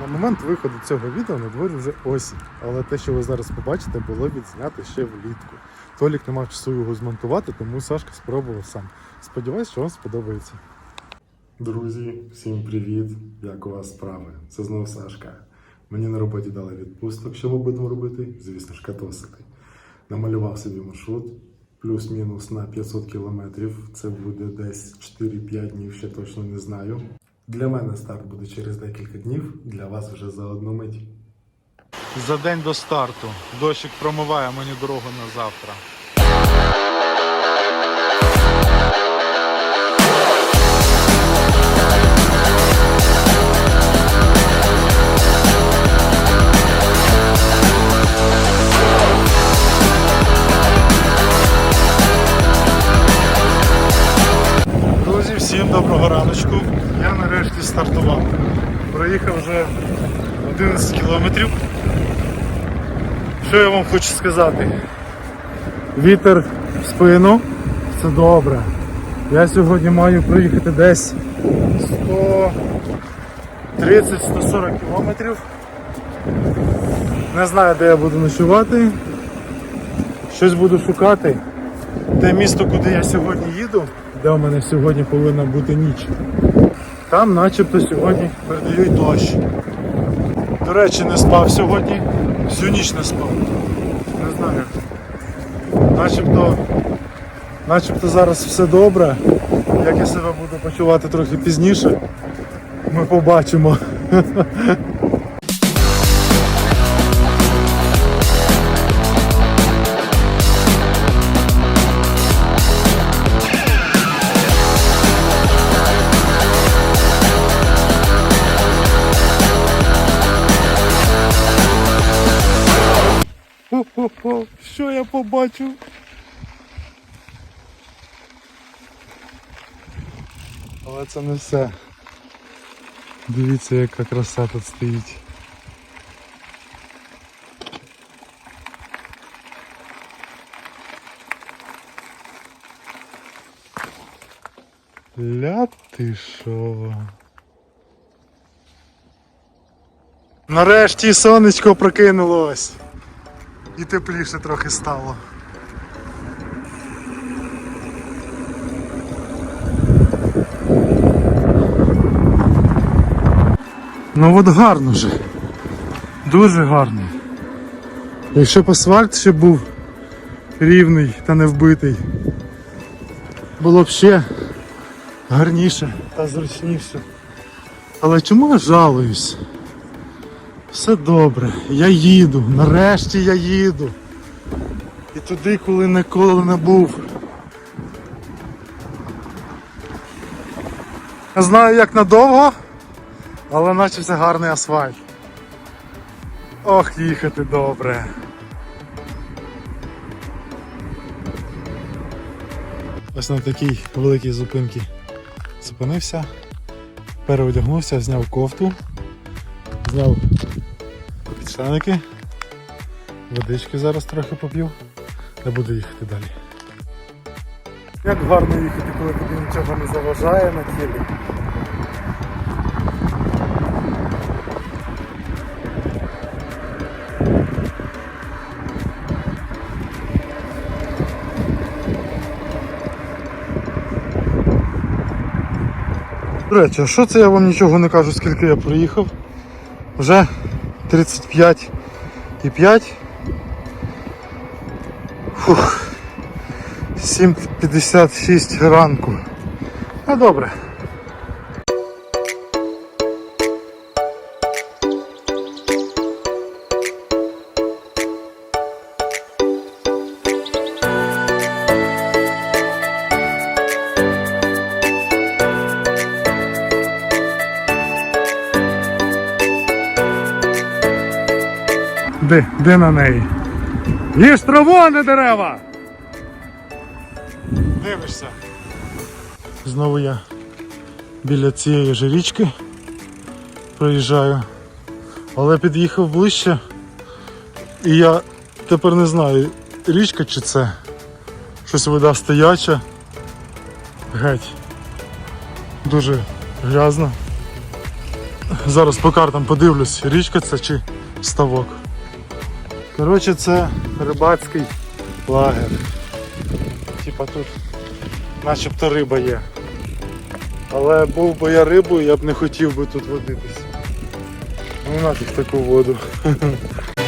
На момент виходу цього відео на дворі вже осінь, але те, що ви зараз побачите, було відзняти ще влітку. Толік не мав часу його змонтувати, тому Сашка спробував сам. Сподіваюсь, що вам сподобається. Друзі, всім привіт! Як у вас справи? Це знову Сашка. Мені на роботі дали відпусток, що ми будемо робити, звісно ж, катосити. Намалював собі маршрут, плюс-мінус на 500 кілометрів. Це буде десь 4-5 днів, ще точно не знаю. Для мене старт буде через декілька днів, для вас вже за одну мить. За день до старту. Дощик промиває мені дорогу на завтра. Що я вам хочу сказати? Вітер в спину, це добре. Я сьогодні маю проїхати десь 130-140 кілометрів. Не знаю, де я буду ночувати. Щось буду шукати. Те місто, куди я сьогодні їду, де у мене сьогодні повинна бути ніч. Там начебто сьогодні передають дощ. До речі, не спав сьогодні, всю ніч не спав. Не знаю. Начебто, начебто зараз все добре. Як я себе буду почувати трохи пізніше, ми побачимо. що я побачив? Але це не все. Дивіться, яка краса тут стоїть. Ля ти шо? Нарешті сонечко прокинулось. І тепліше трохи стало. Ну от гарно вже. Дуже гарно. Якщо б асфальт ще був рівний та не вбитий, було б ще гарніше та зручніше. Але чому я жалуюсь? Все добре, я їду, нарешті я їду. І туди, коли ніколи не був. Не знаю як надовго, але це гарний асфальт. Ох, їхати добре. Ось на такій великій зупинці зупинився, переодягнувся, зняв кофту, зняв підштаники, водички зараз трохи поп'ю та буду їхати далі. Як гарно їхати, коли тобі нічого не заважає на тілі. До речі, а що це я вам нічого не кажу, скільки я проїхав? Вже 35 і 5. Фух. 7.56 ранку. Ну добре. Де? Де на неї? Їж траву, а не дерева! Дивишся. Знову я біля цієї ж річки проїжджаю, але під'їхав ближче і я тепер не знаю, річка чи це. Щось вода стояча. Геть. Дуже грязно. Зараз по картам подивлюсь, річка це чи ставок. Коротше, це рибацький лагер. Типа тут начебто риба є. Але був би я рибою, я б не хотів би тут водитися. Ну нафіг таку воду.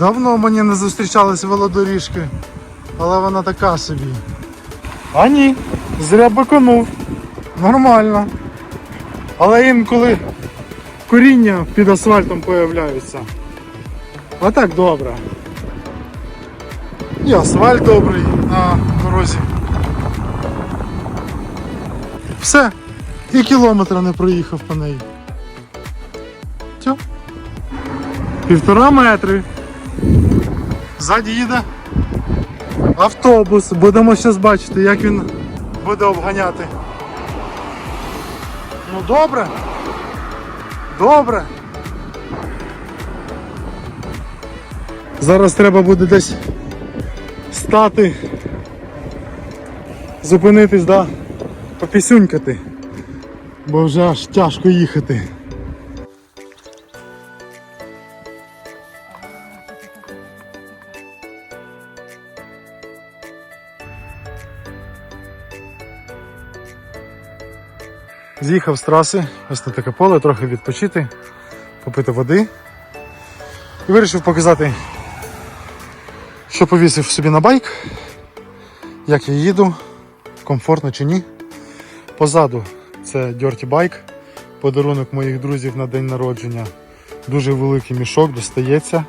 Давно мені не зустрічались велодоріжки, але вона така собі. А ні, зря баканув. Нормально. Але інколи коріння під асфальтом появляються. А так добре. І асфальт добрий на дорозі. Все. І кілометра не проїхав по неї. Тьо. Півтора метри. Ззаді їде автобус. Будемо зараз бачити, як він буде обганяти. Ну добре. Добре. Зараз треба буде десь стати, зупинитись, да, попісюнькати, бо вже аж тяжко їхати. З'їхав з траси, ось на таке поле, трохи відпочити, попити води. І вирішив показати, що повісив собі на байк, як я їду, комфортно чи ні. Позаду це Dirty Bike, подарунок моїх друзів на день народження. Дуже великий мішок достається,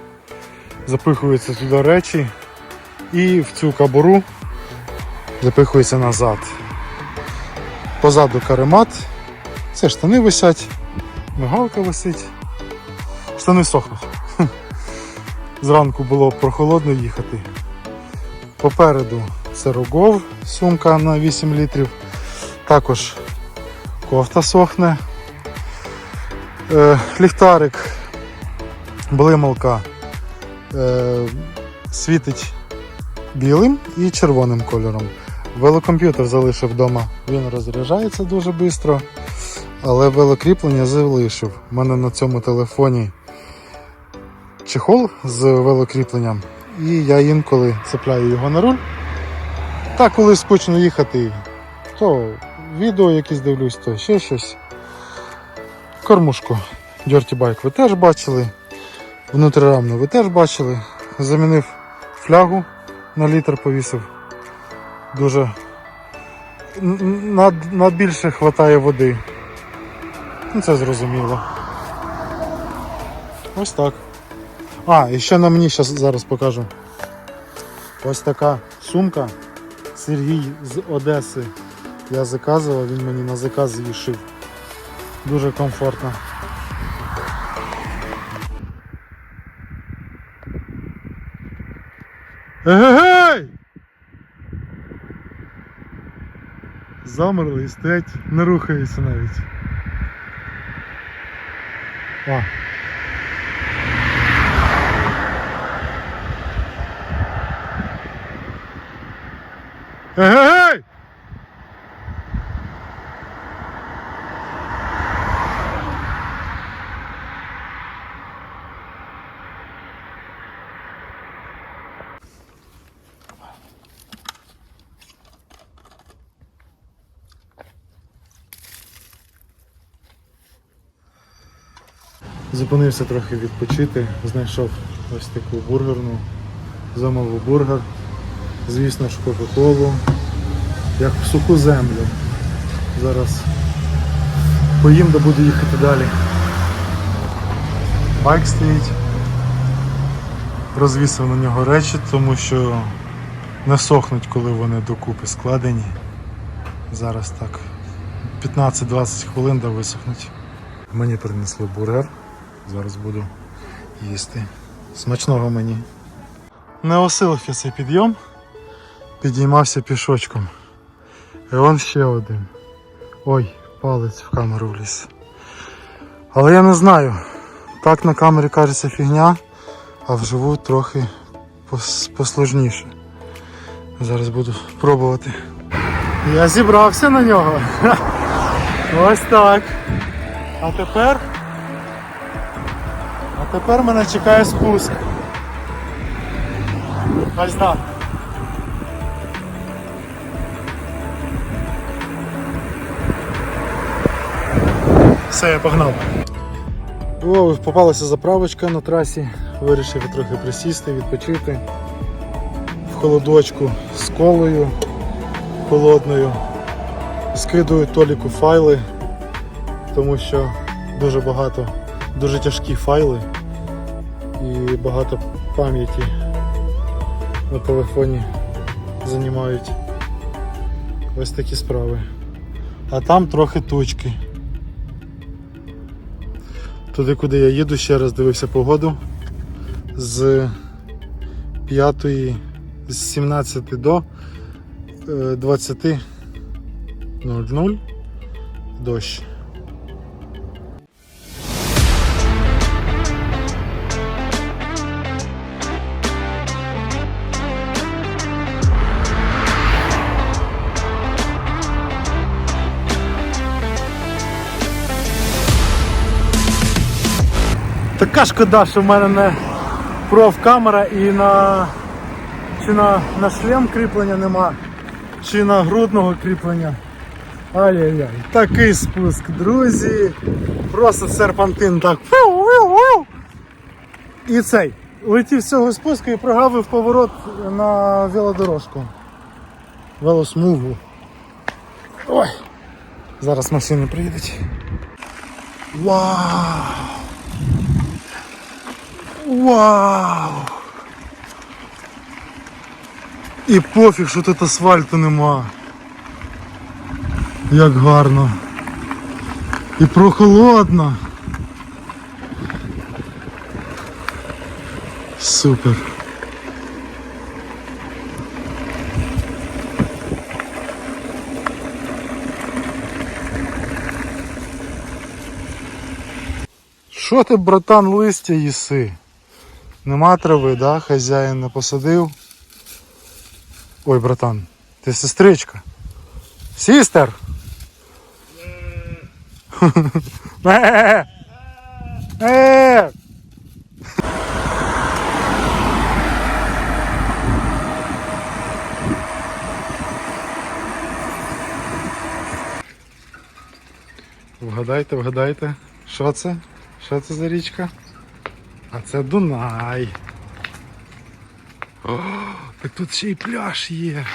запихуються туди речі і в цю кабуру запихується назад. Позаду каремат, це штани висять, мигалка висить, штани сохнуть. Зранку було прохолодно їхати. Попереду це рогов, сумка на 8 літрів. Також кофта сохне. Е, ліхтарик, блималка е, світить білим і червоним кольором. Велокомп'ютер залишив вдома, він розряджається дуже швидко, але велокріплення залишив. У мене на цьому телефоні чехол з велокріпленням, і я інколи цепляю його на руль. Та коли скучно їхати, то відео якісь дивлюсь, то ще щось. Кормушку Dirty Bike ви теж бачили. Внутрірамну ви теж бачили. Замінив флягу на літр повісив. Дуже н- на, більше вистачає води. Ну це зрозуміло. Ось так. А, і ще на мені щас, зараз покажу. Ось така сумка. Сергій з Одеси. Я заказував, він мені на заказ її шив. Дуже комфортно. Егегей! Замерли стоять, не рухаються навіть. А. Егегей! Зупинився трохи відпочити, знайшов ось таку бургерну, замовив бургер, звісно ж Кока-Колу, як в суху землю. Зараз поїм, де буду їхати далі. Байк стоїть, розвісив на нього речі, тому що не сохнуть, коли вони докупи складені. Зараз так 15-20 хвилин да висохнуть. Мені принесли бургер. Зараз буду їсти. Смачного мені. Не осилив я цей підйом. Підіймався пішочком. І он ще один. Ой, палець в камеру вліз. Але я не знаю. Так на камері кажеться фігня, а вживу трохи пос- посложніше. Зараз буду пробувати. Я зібрався на нього. Ось так. А тепер. Тепер мене чекає спуск. Ось так. Все, я погнав. О, попалася заправочка на трасі. Вирішив трохи присісти, відпочити. В холодочку з колою холодною. Скидую Толіку файли, тому що дуже багато, дуже тяжкі файли і багато пам'яті на телефоні займають ось такі справи. А там трохи тучки. Туди, куди я їду, ще раз дивився погоду. З 5, з 17 до е, 20.00 дощ. Така шкода, що в мене не проф-камера і на чи на, на шлем кріплення нема, чи на грудного кріплення. Ай-яй-яй, такий спуск, друзі. Просто серпантин так. І цей. Летів з цього спуску і прогавив поворот на велодорожку. Велосмугу. Ой. Зараз машини приїдуть. Вау! Вау! І пофіг, що тут асфальту нема. Як гарно. І прохолодно. Супер. Що ти, братан, листя їси? Нема трави, да? Хазяїн не посадив. Ой, братан, ти сестричка. Сістер! Е! Е! Вгадайте, вгадайте, що це? Що це за річка? А це Дунай. О, так тут ще й пляж є.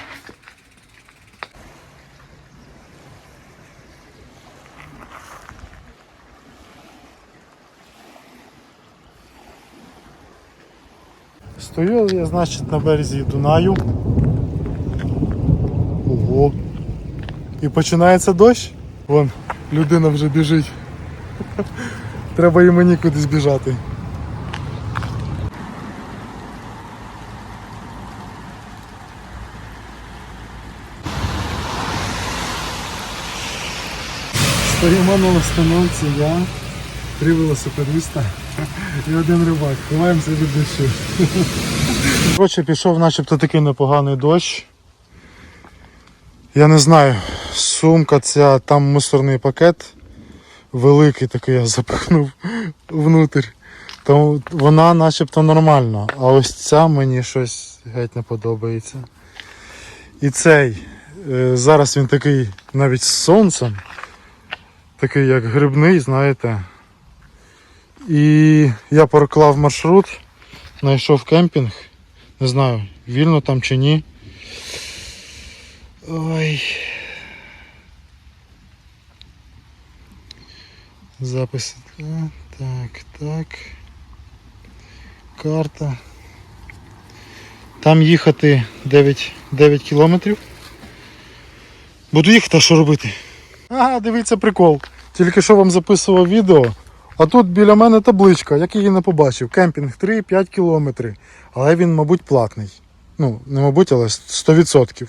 Стою я, значить, на березі Дунаю. Ого. І починається дощ. Вон, людина вже біжить. Треба і мені кудись біжати. На остановці, я, три велосипедиста і один рибак. Ховаємося від дощу. Коротше, пішов начебто такий непоганий дощ. Я не знаю, сумка ця, там мусорний пакет великий такий я запихнув внутрь. То вона начебто нормальна, а ось ця мені щось геть не подобається. І цей, е, зараз він такий навіть з сонцем, такий як грибний, знаєте. І я проклав маршрут, знайшов кемпінг. Не знаю, вільно там чи ні. Ой. Запис. Так, так. Карта. Там їхати 9, 9 кілометрів. Буду їхати, а що робити? Ага, дивіться прикол. Тільки що вам записував відео, а тут біля мене табличка, як її не побачив. Кемпінг 3-5 кілометри. Але він, мабуть, платний. Ну, не мабуть, але 100%.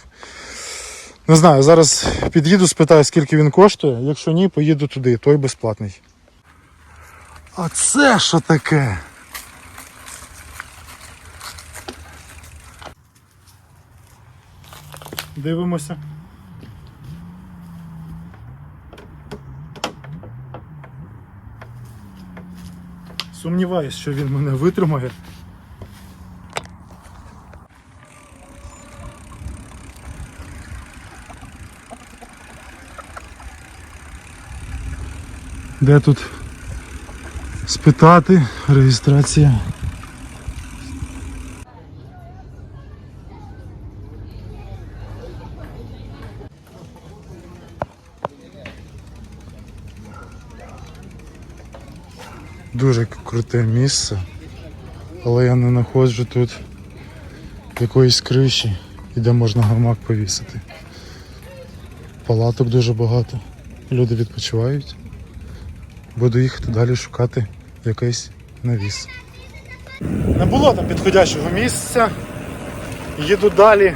Не знаю, зараз під'їду, спитаю, скільки він коштує. Якщо ні, поїду туди, той безплатний. А це що таке? Дивимося. Сумніваюсь, що він мене витримає. Де тут спитати реєстрація? Дуже круте місце, але я не знаходжу тут якоїсь криші, і де можна гамак повісити. Палаток дуже багато. Люди відпочивають. Буду їхати далі шукати якийсь навіс. Не було там підходящого місця. Їду далі.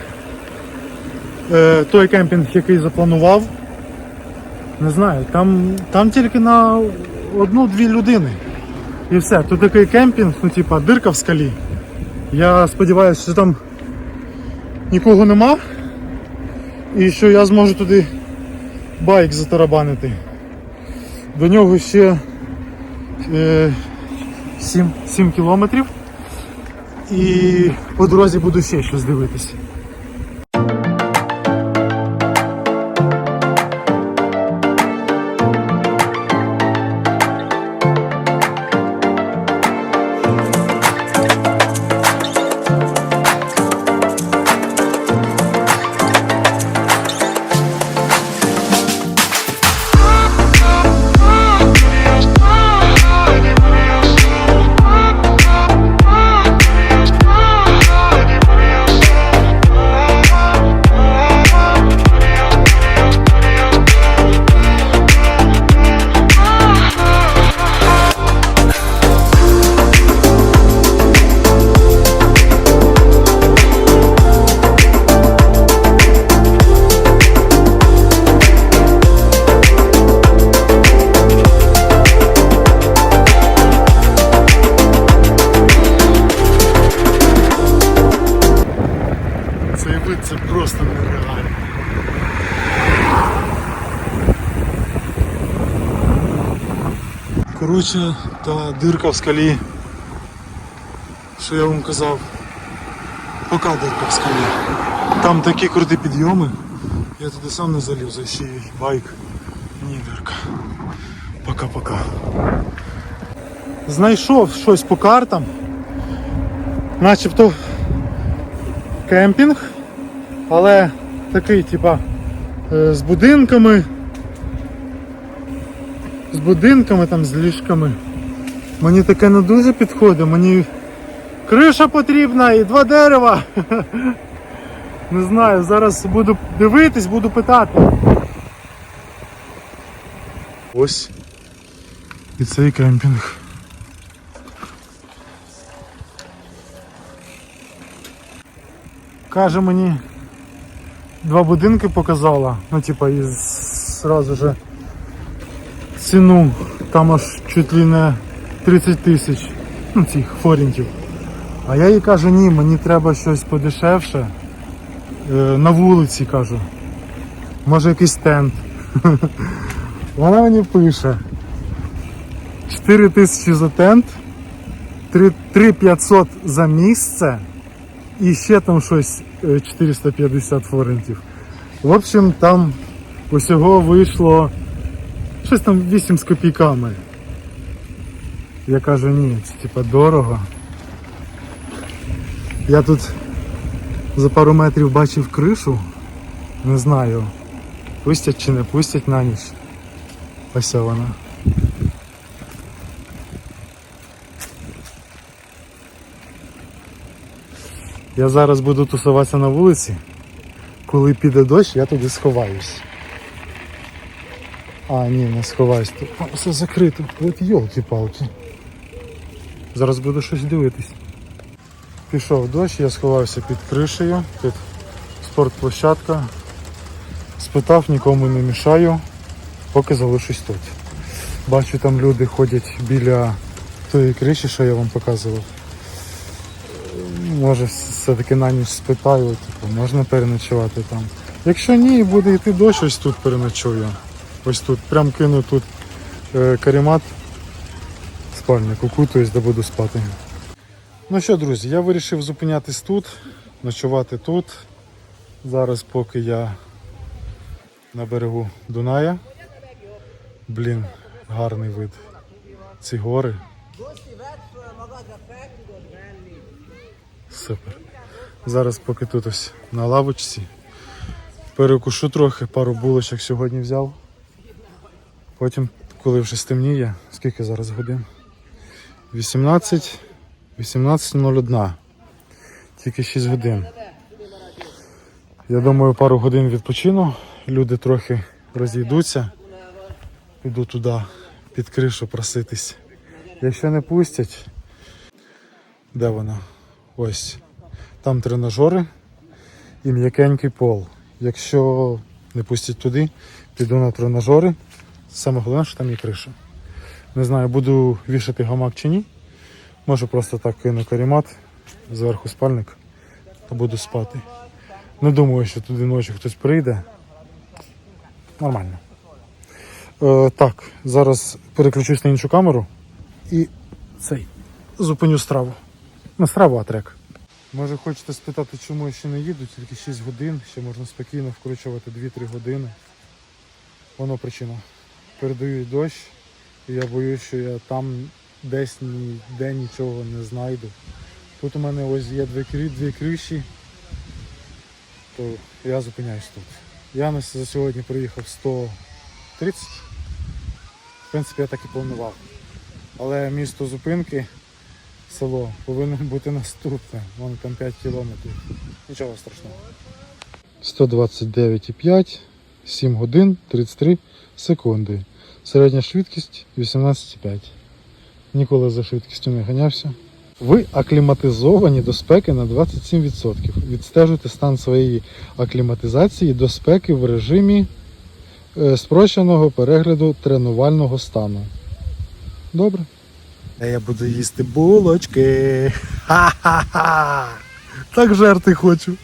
Е, той кемпінг, який запланував. Не знаю, там, там тільки на одну-дві людини. І все. Тут такий кемпінг, ну типа дирка в скалі. Я сподіваюся, що там нікого нема. І що я зможу туди байк затарабанити. До нього ще е, 7, 7 кілометрів. І по дорозі буду ще щось дивитися. Коротше, та дирка в скалі, що я вам казав, пока дирка в скалі. Там такі круті підйоми. Я туди сам не заліз, а ще й байк. Ні, дирка. Пока-пока. Знайшов щось по картам. Начебто кемпінг, але такий, типа, е, з будинками. З будинками там, з ліжками. Мені таке не дуже підходить, мені криша потрібна і два дерева. Не знаю, зараз буду дивитись, буду питати. Ось і цей кемпінг. Каже мені, два будинки показала, ну типа і зразу же ціну там аж чуть ли не 30 тисяч, ну цих форінтів. А я їй кажу, ні, мені треба щось подешевше. Е, на вулиці кажу. Може якийсь стенд. Вона мені пише. 4 тисячі за тент, 3 500 за місце і ще там щось е, 450 форентів. В общем, там усього вийшло щось там 8 з копійками. Я кажу, ні, це типа дорого. Я тут за пару метрів бачив кришу. Не знаю, пустять чи не пустять на ніч. Ось вона. Я зараз буду тусуватися на вулиці. Коли піде дощ, я туди сховаюсь. А, ні, не сховаюсь. Тут там все закрито. От йолки-палки. Зараз буду щось дивитись. Пішов дощ, я сховався під кришею, під спортплощадка. Спитав, нікому не мішаю, поки залишусь тут. Бачу, там люди ходять біля тої криші, що я вам показував. Може, все-таки на ніч спитаю, типу, можна переночувати там. Якщо ні, буде йти дощ, ось тут переночую. Ось тут. Прям кину тут е, каремат, спальник, укутуюсь, де буду спати. Ну що, друзі, я вирішив зупинятись тут, ночувати тут. Зараз, поки я на берегу Дуная. Блін, гарний вид. Ці гори. Супер. Зараз поки тут ось на лавочці. Перекушу трохи, пару булочок сьогодні взяв. Потім, коли вже стемніє, скільки зараз годин? 18, 18.01. Тільки 6 годин. Я думаю, пару годин відпочину. Люди трохи розійдуться. Піду туди під кришу проситись. Якщо не пустять, де вона? Ось. Там тренажери і м'якенький пол. Якщо не пустять туди, піду на тренажери. Саме головне, що там є криша. Не знаю, буду вішати гамак чи ні. Може просто так кину карімат, зверху спальник та буду спати. Не думаю, що туди ночі хтось прийде. Нормально. Е, так, зараз переключусь на іншу камеру і цей зупиню страву. Не страву, а трек. Може хочете спитати, чому я ще не їду, тільки 6 годин, ще можна спокійно вкручувати 2-3 години. Воно причина. Передають дощ, і я боюсь, що я там десь ніде нічого не знайду. Тут у мене ось є дві, дві криші, то я зупиняюсь тут. Я на сьогодні приїхав 130. В принципі, я так і планував. Але місто зупинки, село, повинно бути наступне. Вон там 5 кілометрів. Нічого страшного. 129,5, 7 годин 33 секунди. Середня швидкість 18,5. Ніколи за швидкістю не ганявся. Ви акліматизовані до спеки на 27%. Відстежуйте стан своєї акліматизації до спеки в режимі е, спрощеного перегляду тренувального стану. Добре. Я буду їсти булочки. Ха-ха-ха! Так жерти хочу.